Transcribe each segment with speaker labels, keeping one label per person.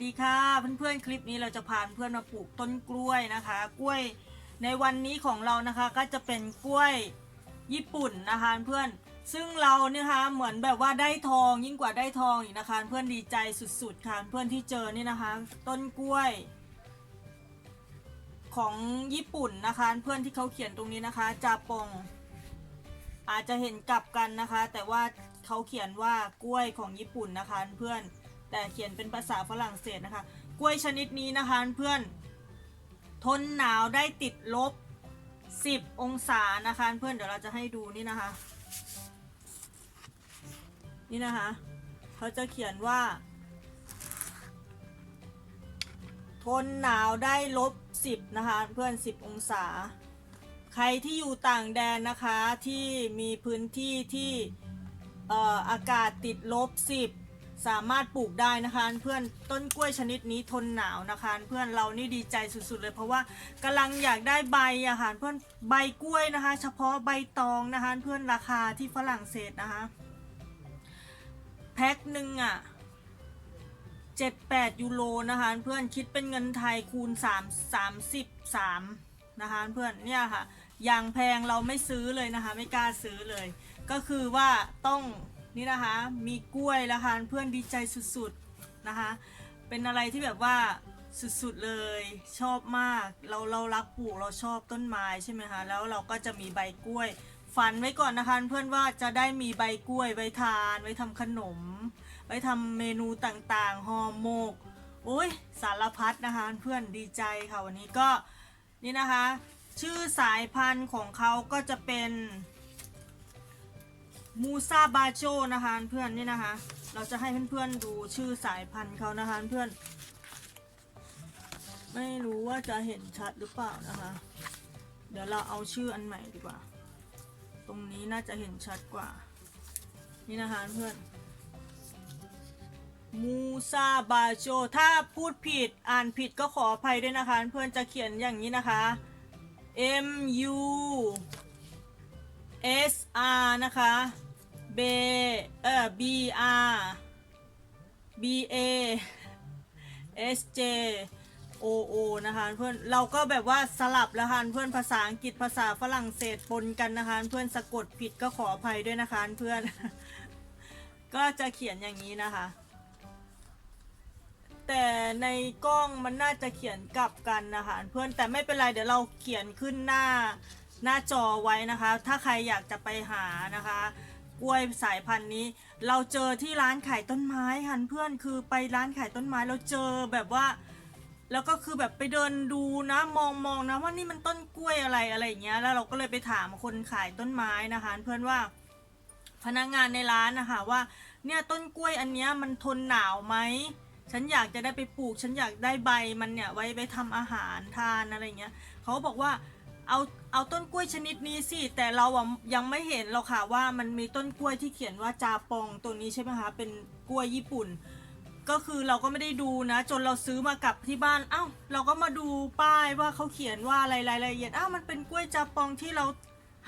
Speaker 1: วัสดีค่ะเพื่อนๆคลิปนี้เราจะพาเพื่อนมาปลูกต้นกล้วยนะคะ กล้วยในวันนี้ของเรานะคะก็จะเป็นกล้วยญี่ปุ่นนะคะเพื่อนซึ่งเราเนี่ยคะเหมือนแบบว่าได้ทองยิ่งกว่าได้ทองอีกนะคะ เพื่อนดีใจสุดๆค่ะเพื่อนที่เจอนี่นะคะ ต้นกล้วย ของญี่ปุ่นนะคะ เพื่อนที่เขาเขียนตรงนี้นะคะจาปงอาจจะเห็นกลับกันนะคะ แต่ว่าเขาเขียนว่ากล้วยของญี่ปุ่นนะคะเพื่อน แต่เขียนเป็นภาษาฝรั่งเศสนะคะ กล้วยชนิดนี้นะคะเพื่อน ทนหนาวได้ติดลบ 10 องศานะคะเพื่อนเดี๋ยวเราจะให้ดูนี่นะคะ นี่นะคะ เขาจะเขียนว่า ทนหนาวได้ลบ 10 นะคะเพื่อน 10 องศา ใครที่อยู่ต่างแดนนะคะที่มีพื้นที่ที่อออากาศติดลบ 10 สามารถปลูกได้นะคะเพื่อนต้นกล้วยชนิดนี้ทนหนาวนะคะเพื่อนเรานี่ดีใจสุดๆเลย เพราะว่ากำลังอยากได้ใบอะค่ะเพื่อนใบกล้วยนะคะ เฉพาะใบตองนะคะเพื่อนราคาที่ฝรั่งเศสนะคะแพ็คหนึ่งอะ78ยูโรนะคะเพื่อนคิดเป็นเงินไทยคูณ3 33นะคะเพื่อนเนี่ยค่ะอย่างแพงเราไม่ซื้อเลยนะคะ ไม่กล้าซื้อเลย ก็คือว่าต้อง นี่นะคะ มีกล้วยแล้วค่ะเพื่อนดีใจสุดๆนะคะ เป็นอะไรที่แบบว่าสุดๆเลยชอบมาก เราเรารักปลูกเราชอบต้นไม้ใช่ไหมคะแล้วเราก็จะมีใบกล้วย ฝันไว้ก่อนนะคะเพื่อนว่าจะได้มีใบกล้วยไว้ทานไว้ทำขนม ไว้ทำเมนูต่างๆห่อหมกโอ้ยสารพัดนะคะเพื่อนดีใจค่ะวันนี้ก็นี่นะคะ ชื่อสายพันธุ์ของเขาก็จะเป็น มูซาบาโจนะคะเพื่อนนี่นะคะ เราจะให้เพื่อนๆดูชื่อสายพันธุ์เขานะคะเพื่อน ไม่รู้ว่าจะเห็นชัดหรือเปล่านะคะ เดี๋ยวเราเอาชื่ออันใหม่ดีกว่า ตรงนี้น่าจะเห็นชัดกว่า นี่นะคะเพื่อนมูซาบาโจถ้าพูดผิดอ่านผิดก็ขออภัยด้วยนะคะ เพื่อนจะเขียนอย่างนี้นะคะ M U S R นะคะ B เอ่อ B R B A S J O O นะคะเพื่อนเราก็แบบว่าสลับแล้วค่ะเพื่อนภาษาอังกฤษภาษาฝรั่งเศสปนกันนะคะเพื่อนสะกดผิดก็ขออภัยด้วยนะคะเพื่อน ก็จะเขียนอย่างนี้นะคะ แต่ในกล้องมันน่าจะเขียนกลับกันนะคะเพื่อนแต่ไม่เป็นไรเดี๋ยวเราเขียนขึ้นหน้า หน้าจอไว้นะคะ ถ้าใครอยากจะไปหานะคะ กล้วยสายพันธุ์นี้ เราเจอที่ร้านขายต้นไม้ค่ะเพื่อนคือไปร้านขายต้นไม้เราเจอแบบว่า แล้วก็คือแบบไปเดินดูนะมองมองนะว่านี่มันต้นกล้วยอะไรอะไรอย่างเงี้ยแล้วเราก็เลยไปถามคนขายต้นไม้นะคะเพื่อนว่าพนักงานในร้านนะคะว่าเนี่ยต้นกล้วยอันเนี้ยมันทนหนาวไหมฉันอยากจะได้ไปปลูก ฉันอยากได้ใบมันเนี่ยไว้ไปทำอาหารทานอะไรเงี้ยเขาบอกว่าเอา เอาต้นกล้วยชนิดนี้สิ แต่เราอะยังไม่เห็นหรอกค่ะว่ามันมีต้นกล้วยที่เขียนว่าจาปองตัวนี้ใช่ไหมคะ เป็นกล้วยญี่ปุ่น ก็คือเราก็ไม่ได้ดูนะ จนเราซื้อมากลับที่บ้าน เอ้า เราก็มาดูป้ายว่าเขาเขียนว่าอะไรรายละเอียด อ้าว มันเป็นกล้วยจาปองที่เรา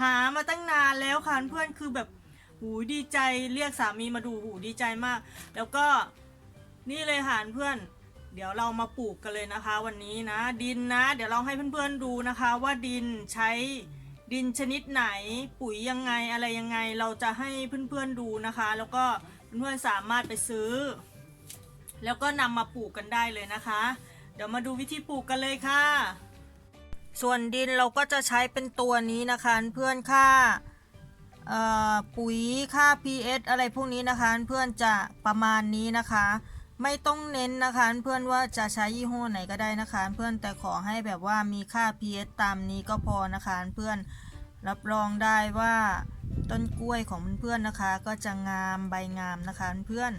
Speaker 1: หามาตั้งนานแล้วค่ะเพื่อน คือแบบหูดีใจ เรียกสามีมาดูหูดีใจมาก แล้วก็นี่เลยหารเพื่อน เดี๋ยวเรามาปลูกกันเลยนะคะ วันนี้นะดินนะ เดี๋ยวเราให้เพื่อนๆดูนะคะ ว่าดินใช้ดินชนิดไหนปุ๋ยยังไงอะไรยังไงเราจะให้เพื่อนๆดูนะคะ แล้วก็เพื่อนๆสามารถไปซื้อ แล้วก็นำมาปลูกกันได้เลยนะคะ เดี๋ยวมาดูวิธีปลูกกันเลยค่ะ ส่วนดินเราก็จะใช้เป็นตัวนี้นะคะเพื่อนค่าปุ๋ยค่า pH อะไรพวกนี้นะคะ เพื่อนจะประมาณนี้นะคะ ไม่ต้องเน้นนะคะเพื่อนว่าจะใช้ยี่ห้อไหนก็ได้นะคะเพื่อนแต่ขอให้แบบว่ามีค่า pH ตามนี้ก็พอนะคะเพื่อนรับรองได้ว่าต้นกล้วยของเพื่อนๆนะคะ ก็จะงามใบงามนะคะเพื่อน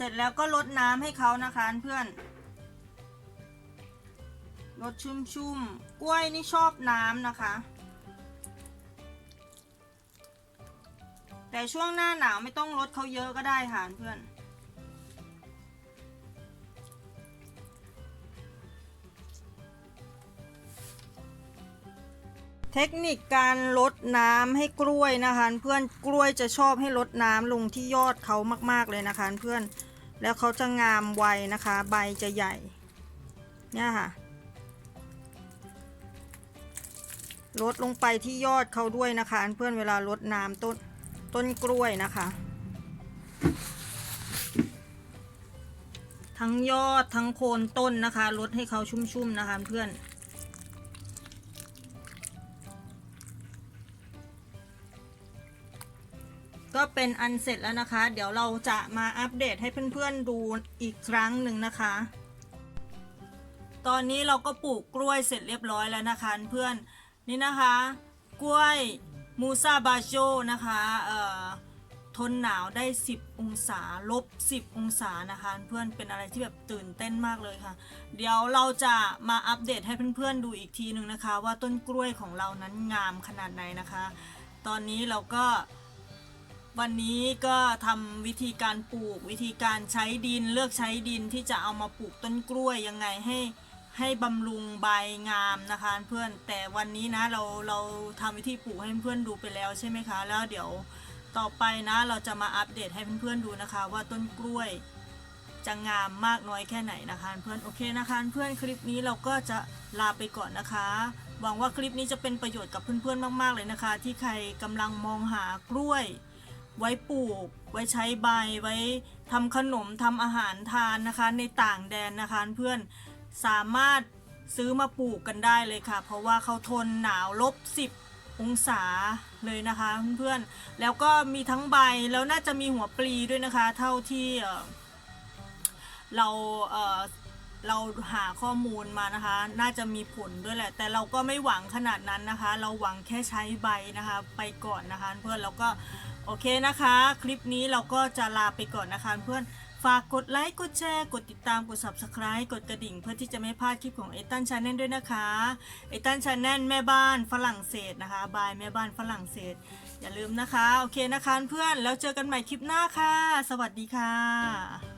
Speaker 1: เสร็จแล้วก็ลดน้ำให้เขานะคะเพื่อนลดชุ่มๆ กล้วยนี่ชอบน้ำนะคะ แต่ช่วงหน้าหนาวไม่ต้องลดเขาเยอะก็ได้ค่ะเพื่อน เทคนิคการลดน้ำให้กล้วยนะคะ เพื่อนกล้วยจะชอบให้ลดน้ำลงที่ยอดเขามากๆเลยนะคะ เพื่อน แล้วเขาจะงามไวนะคะ ใบจะใหญ่ เนี่ยค่ะ ลดลงไปที่ยอดเขาด้วยนะคะเพื่อนเวลาลดน้ำต้นต้นกล้วยนะคะ ทั้งยอดทั้งโคนต้นนะคะลดให้เขาชุ่มๆนะคะเพื่อน ก็เป็นอันเสร็จแล้วนะคะ เดี๋ยวเราจะมาอัปเดตให้เพื่อนๆดูอีกครั้งหนึ่งนะคะ ตอนนี้เราก็ปลูกกล้วยเสร็จเรียบร้อยแล้วนะคะเพื่อนนี่นะคะ กล้วยมูซาบาโจนะคะเอ่อทนหนาวได้ 10 องศาลบ 10 องศานะคะเพื่อนเป็นอะไรที่แบบตื่นเต้นมากเลยค่ะ เดี๋ยวเราจะมาอัปเดตให้เพื่อนๆดูอีกทีหนึ่งนะคะ ว่าต้นกล้วยของเรานั้นงามขนาดไหนนะคะ ตอนนี้เราก็ วันนี้ก็ทำวิธีการปลูก วิธีการใช้ดินเลือกใช้ดินที่จะเอามาปลูกต้นกล้วยยังไงให้ให้บำรุงใบงามนะคะเพื่อนแต่วันนี้นะเราเราทำวิธีปลูกให้เพื่อนดูไปแล้วใช่ไหมคะ แล้วเดี๋ยวต่อไปนะเราจะมาอัปเดตให้เพื่อนๆดูนะคะ ว่าต้นกล้วยจะงามมากน้อยแค่ไหนนะคะเพื่อนโอเคนะคะเพื่อนคลิปนี้เราก็จะลาไปก่อนนะคะ หวังว่าคลิปนี้จะเป็นประโยชน์กับเพื่อนๆมาก ๆเลยนะคะ ที่ใครกำลังมองหากล้วย ไว้ปลูก ไว้ใช้ใบ ไว้ทำขนมทำอาหารทานนะคะ ในต่างแดนนะคะเพื่อนสามารถซื้อมาปลูกกันได้เลยค่ะ เพราะว่าเขาทนหนาวลบ10 องศาเลยนะคะเพื่อนๆแล้วก็มีทั้งใบแล้วน่าจะมีหัวปลีด้วยนะคะ เท่าที่เเรา เราหาข้อมูลมานะคะ น่าจะมีผลด้วยแหละ แต่เราก็ไม่หวังขนาดนั้นนะคะ เราหวังแค่ใช้ใบนะคะ ไปก่อนนะคะ เพื่อนแล้วก็โอเคนะคะ คลิปนี้เราก็จะลาไปก่อนนะคะเพื่อนฝากกดไลค์ กดแชร์ กดติดตาม กด subscribe กดกระดิ่ง เพื่อที่จะไม่พลาดคลิปของเอตันชาแนลด้วยนะคะเอตันชาแนลแม่บ้านฝรั่งเศสนะคะบายแม่บ้านฝรั่งเศส อย่าลืมนะคะ โอเคนะคะเพื่อนแล้วเจอกันใหม่คลิปหน้าค่ะ สวัสดีค่ะ